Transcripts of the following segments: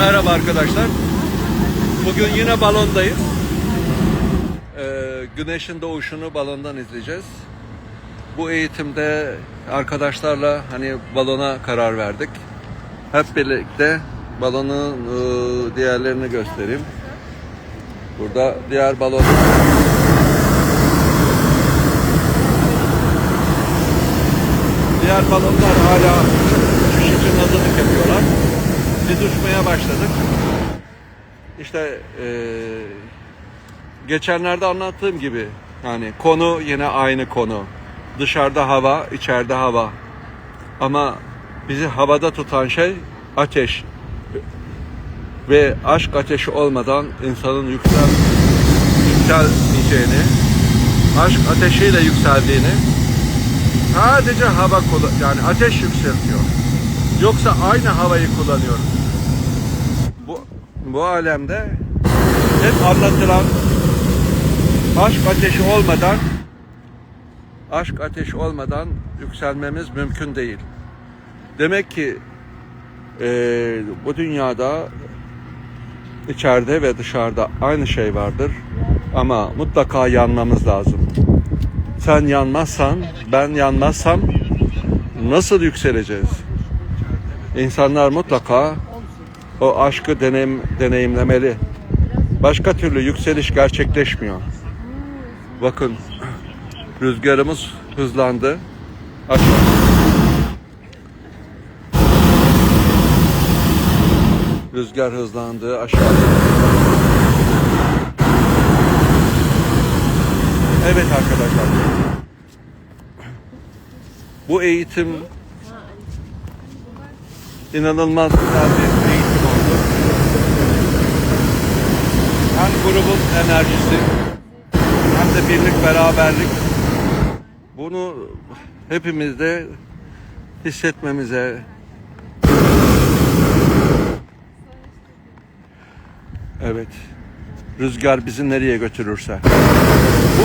Merhaba arkadaşlar. Bugün yine balondayız. Ee, güneşin doğuşunu balondan izleyeceğiz. Bu eğitimde arkadaşlarla hani balona karar verdik. Hep birlikte balonun e, diğerlerini göstereyim. Burada diğer balon. Diğer balonlar hala uçuş için hazırlık yapıyorlar. Biz uçmaya başladık. İşte eee, geçenlerde anlattığım gibi yani konu yine aynı konu. Dışarıda hava, içeride hava. Ama bizi havada tutan şey ateş. Ve aşk ateşi olmadan insanın yüksel, yükselmeyeceğini, aşk ateşiyle yükseldiğini sadece hava yani ateş yükseltiyor. Yoksa aynı havayı kullanıyoruz. Bu alemde hep anlatılan aşk ateşi olmadan aşk ateşi olmadan yükselmemiz mümkün değil. Demek ki eee, bu dünyada içeride ve dışarıda aynı şey vardır. Ama mutlaka yanmamız lazım. Sen yanmazsan, ben yanmazsam nasıl yükseleceğiz? İnsanlar mutlaka o aşkı deneyim, deneyimlemeli. Başka türlü yükseliş gerçekleşmiyor. Bakın rüzgarımız hızlandı. Aşağı. Rüzgar hızlandı aşağı. Evet arkadaşlar. Bu eğitim inanılmaz güzel bir eğitim oldu. Hem grubun enerjisi hem de birlik beraberlik bunu hepimizde hissetmemize Evet. Rüzgar bizi nereye götürürse. Bu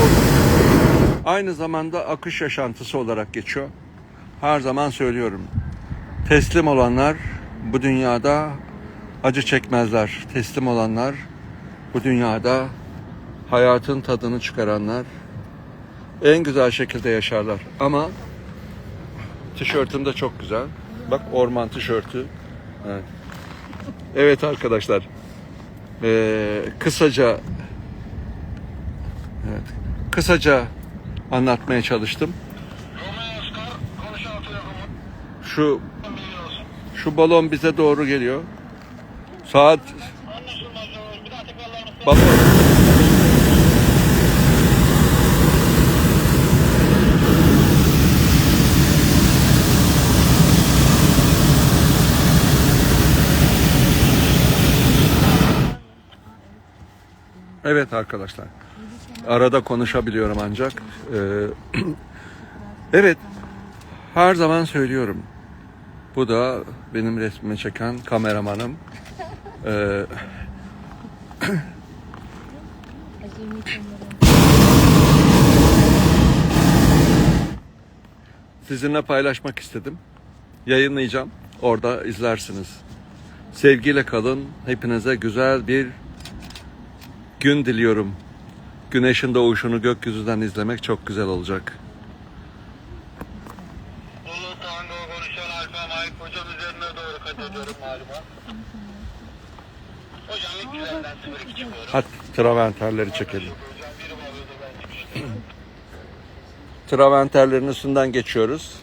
aynı zamanda akış yaşantısı olarak geçiyor. Her zaman söylüyorum. Teslim olanlar bu dünyada acı çekmezler. Teslim olanlar bu dünyada hayatın tadını çıkaranlar en güzel şekilde yaşarlar. Ama tişörtüm de çok güzel. Bak orman tişörtü. Evet, evet arkadaşlar. Ee, kısaca evet, kısaca anlatmaya çalıştım. Şu şu balon bize doğru geliyor. Saat balon Evet arkadaşlar. Arada konuşabiliyorum ancak. Ee, evet. Her zaman söylüyorum. Bu da benim resmimi çeken kameramanım. Ee. sizinle paylaşmak istedim. Yayınlayacağım. Orada izlersiniz. Sevgiyle kalın. Hepinize güzel bir gün diliyorum. Güneşin doğuşunu gökyüzünden izlemek çok güzel olacak. Traventerleri çekelim. Traventerlerin üstünden geçiyoruz.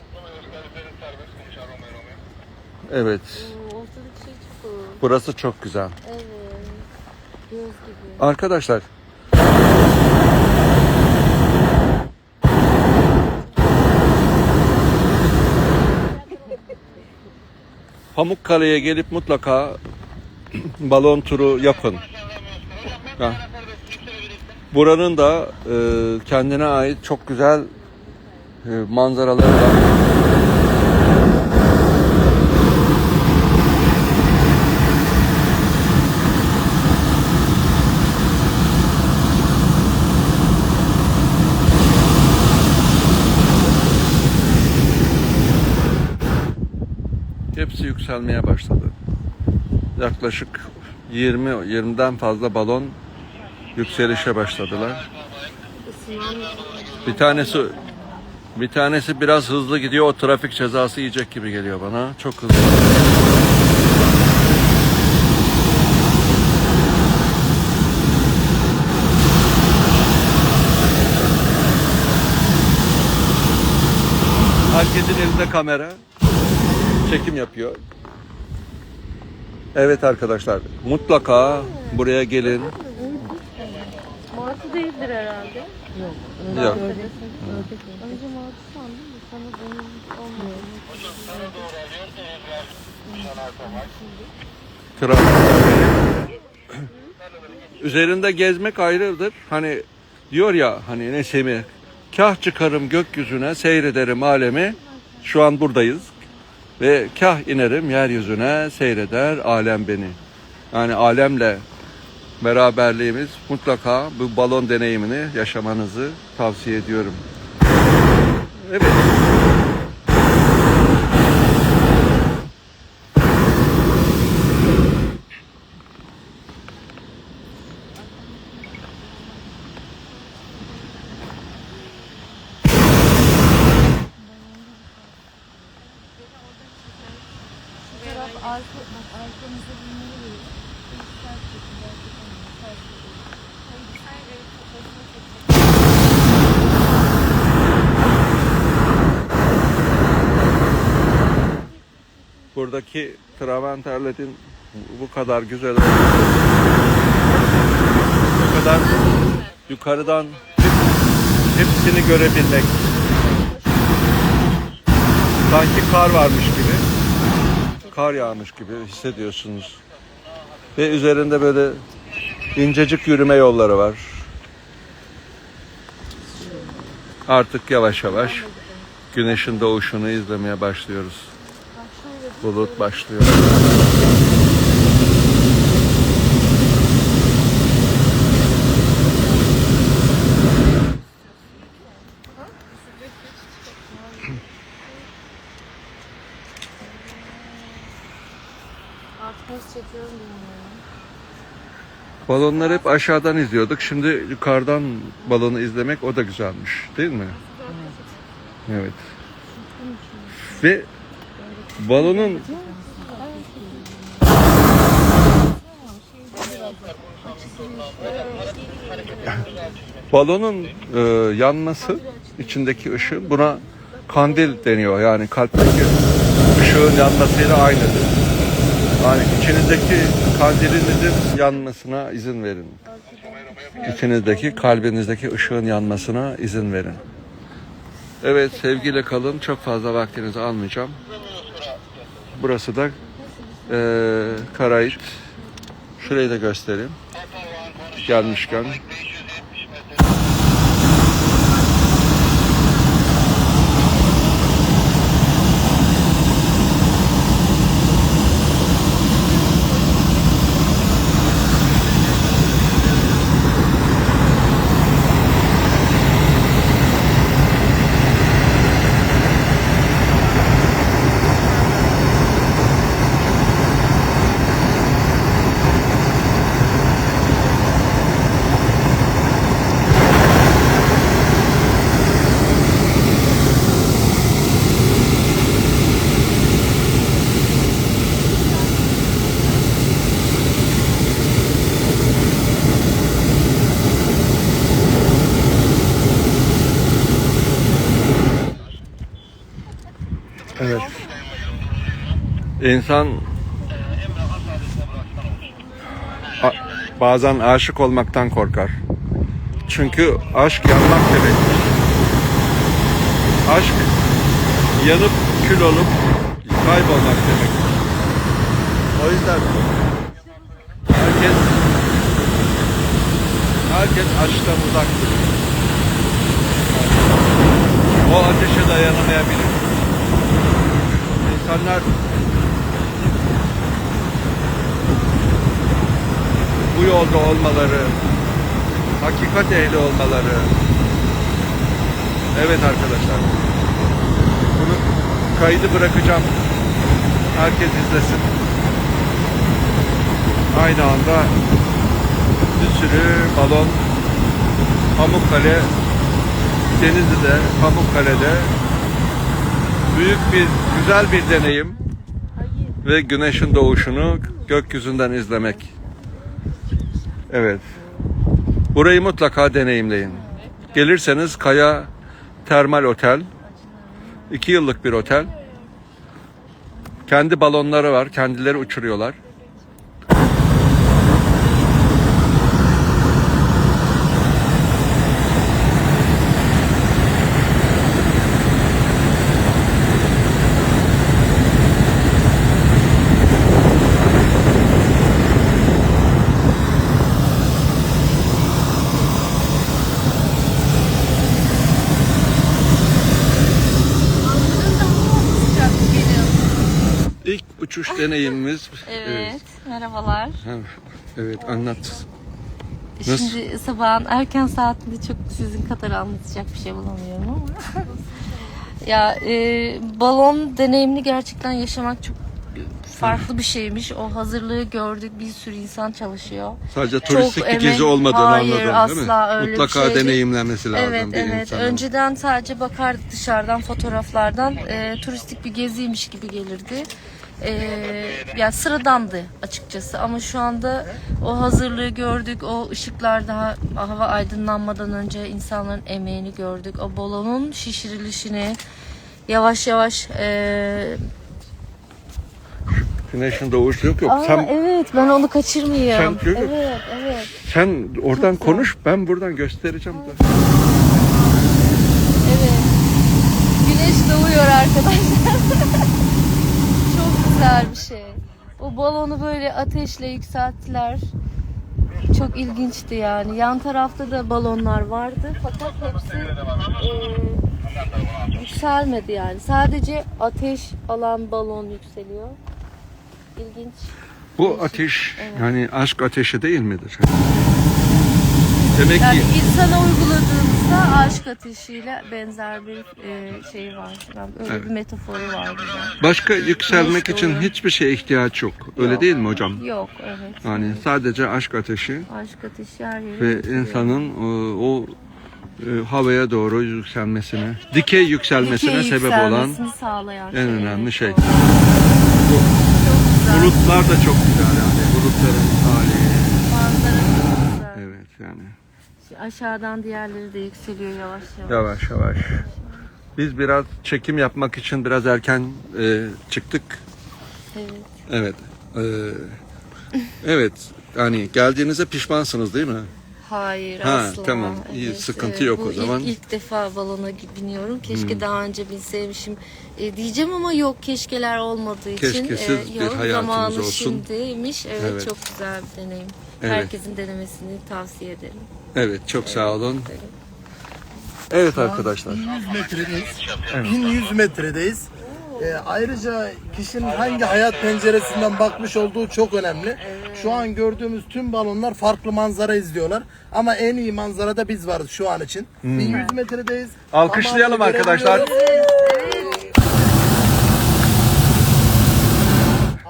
Evet. Burası çok güzel. Evet. Gibi. Arkadaşlar Pamukkale'ye gelip mutlaka balon turu yapın. Ha. Buranın da e, kendine ait çok güzel e, manzaraları var. Hepsi yükselmeye başladı. yaklaşık 20 20'den fazla balon yükselişe başladılar. Bir tanesi bir tanesi biraz hızlı gidiyor. O trafik cezası yiyecek gibi geliyor bana. Çok hızlı. Herkesin elinde kamera. Çekim yapıyor. Evet arkadaşlar mutlaka buraya gelin. Değildir herhalde. Yok. Önce martı sandım da sana dönüş olmadı. Trabzon. Üzerinde gezmek ayrıdır. Hani diyor ya hani ne Semih kah çıkarım gökyüzüne seyrederim alemi. Şu an buradayız. Ve kah inerim yeryüzüne seyreder alem beni. Yani alemle beraberliğimiz mutlaka bu balon deneyimini yaşamanızı tavsiye ediyorum. Evet. Taraf arka, bak arkamızda bunları veriyor. Sert çekim, gerçekten sert çekim. Hayır, sen de kafasına çekeceksin. Buradaki traventerlerin bu kadar güzel bu kadar yukarıdan hepsini görebilmek. Sanki kar varmış gibi kar yağmış gibi hissediyorsunuz. Ve üzerinde böyle incecik yürüme yolları var. Artık yavaş yavaş güneşin doğuşunu izlemeye başlıyoruz Bulut başlıyor. Artık nasıl çekiyorum bilmiyorum. Balonları hep aşağıdan izliyorduk. Şimdi yukarıdan balonu izlemek o da güzelmiş. Değil mi? Evet. Ve balonun balonun e, yanması içindeki ışığı buna kandil deniyor. Yani kalpteki ışığın yanmasıyla aynıdır. Yani içinizdeki kandilinizin yanmasına izin verin. İçinizdeki kalbinizdeki ışığın yanmasına izin verin. Evet sevgiyle kalın. Çok fazla vaktinizi almayacağım. Burası da eee Karayip. Şurayı da göstereyim. Gelmişken. İnsan bazen aşık olmaktan korkar. Çünkü aşk yanmak demek. Aşk yanıp kül olup kaybolmak demek. O yüzden herkes herkes aşktan uzaktır. O ateşe dayanamayabilir. İnsanlar bu yolda olmaları, hakikat ehli olmaları. Evet arkadaşlar. Bunu kaydı bırakacağım. Herkes izlesin. aynı anda bir sürü balon Pamukkale Denizli'de, Pamukkale'de büyük bir, güzel bir deneyim ve güneşin doğuşunu gökyüzünden izlemek. Evet. Burayı mutlaka deneyimleyin. Gelirseniz Kaya Termal Otel. iki yıllık bir otel. Kendi balonları var. Kendileri uçuruyorlar. İlk uçuş deneyimimiz. Evet, merhabalar. Ha, Evet anlat. Nasıl? Şimdi sabahın erken saatinde çok sizin kadar anlatacak bir şey bulamıyorum ama. ya e, balon deneyimini gerçekten yaşamak çok farklı bir şeymiş. O hazırlığı gördük. Bir sürü insan çalışıyor. Sadece Çok turistik bir emek- gezi olmadığını Hayır, anladın değil mi? asla öyle bir Mutlaka şey değil. deneyimlemesi lazım Evet bir evet. insanın. Önceden sadece bakardık dışarıdan fotoğraflardan e, turistik bir geziymiş gibi gelirdi. E, yani sıradandı açıkçası ama şu anda o hazırlığı gördük. O ışıklar daha hava aydınlanmadan önce insanların emeğini gördük. O balonun şişirilişini yavaş yavaş e, Güneşin doğuşu yok yok. Aa, sen evet ben onu kaçırmayayım. Sen- evet evet. sen oradan konuş ben buradan göstereceğim. da. Evet. Güneş doğuyor arkadaşlar. Güzel bir şey. O balonu böyle ateşle yükselttiler. Çok ilginçti yani. Yan tarafta da balonlar vardı fakat hepsi e, yükselmedi yani. Sadece ateş alan balon yükseliyor. İlginç. Bu ateş yani aşk ateşi değil midir? Demek Yani ki insana uyguladığımızda aşk ateşiyle benzer bir e, şey var. Yani öyle Evet. bir metaforu var burada. başka yükselmek Güneş için doğuyor. hiçbir şeye ihtiyaç yok. Öyle Yok. değil mi hocam? Yok evet. Yani sadece aşk ateşi Aşk ateşi her yere ve götürüyor. insanın o, o e, havaya doğru yükselmesine, dikey yükselmesine Dikey sebep olan en önemli şey. Doğru. Çok güzel. bulutlar da çok güzel yani. Bulutların hali. Manzara çok güzel. Evet yani. Aşağıdan diğerleri de yükseliyor yavaş yavaş. Yavaş yavaş. Biz biraz çekim yapmak için biraz erken e, çıktık. Evet. Evet. E, evet. Yani geldiğinize pişmansınız değil mi? Hayır Ha, asla. tamam. İyi, sıkıntı yok bu o ilk- zaman. Hmm. Ilk, defa balona biniyorum. Keşke daha önce binseymişim e, diyeceğim ama yok keşkeler olmadığı için. e, Keşkesiz bir yok, hayatımız zamanı olsun. şimdiymiş. Evet, Evet. çok güzel bir deneyim. Evet. Herkesin denemesini tavsiye ederim. Evet. Çok sağ olun. Evet arkadaşlar. 1100 metredeyiz. 1100 metredeyiz. Ee, ayrıca kişinin hangi hayat penceresinden bakmış olduğu çok önemli. Şu an gördüğümüz tüm balonlar farklı manzara izliyorlar. Ama en iyi manzarada biz varız şu an için. 1100 metredeyiz. Alkışlayalım Tamamını arkadaşlar.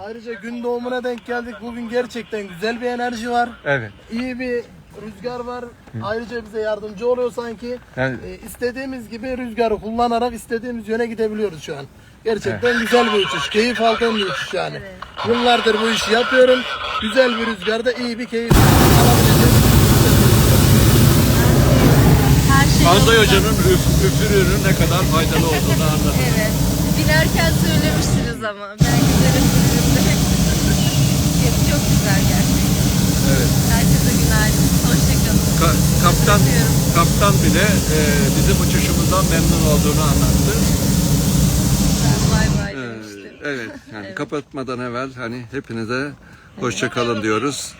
Ayrıca gün doğumuna denk geldik. Bugün gerçekten güzel bir enerji var. Evet. İyi bir rüzgar var. Ayrıca bize yardımcı oluyor sanki. Yani- Ee, istediğimiz gibi rüzgarı kullanarak istediğimiz yöne gidebiliyoruz şu an. Gerçekten güzel bir uçuş. Keyif aldığım bir uçuş yani. Yıllardır bu işi yapıyorum. Güzel bir rüzgarda iyi bir keyif alabileceğim. Her şey yolunda. Hoca'nın üf, üfürüğünün ne kadar faydalı olduğunu anladım. Evet. Binerken söylemiştiniz ama. Ben güzel üfürüğümde. Evet, çok güzel gerçekten. Ka- kaptan kaptan bile e, bizim uçuşumuzdan memnun olduğunu anlattı. Bay bay Ee, demiştim. evet. Yani kapatmadan evvel hani hepinize hoşça kalın diyoruz.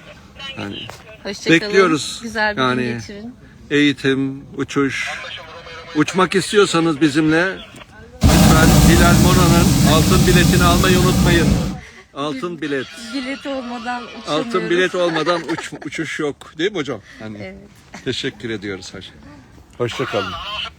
Hani Hoşçakalın. bekliyoruz. Güzel bir Yani- gün geçirin. eğitim, uçuş, uçmak istiyorsanız bizimle lütfen Hilal Mona'nın altın biletini almayı unutmayın. Altın bilet. Bilet olmadan uçamıyoruz. Altın bilet olmadan uç, uçuş yok. Değil mi hocam? Hani Evet. Teşekkür ediyoruz her şey. Hoşça kalın. Allah.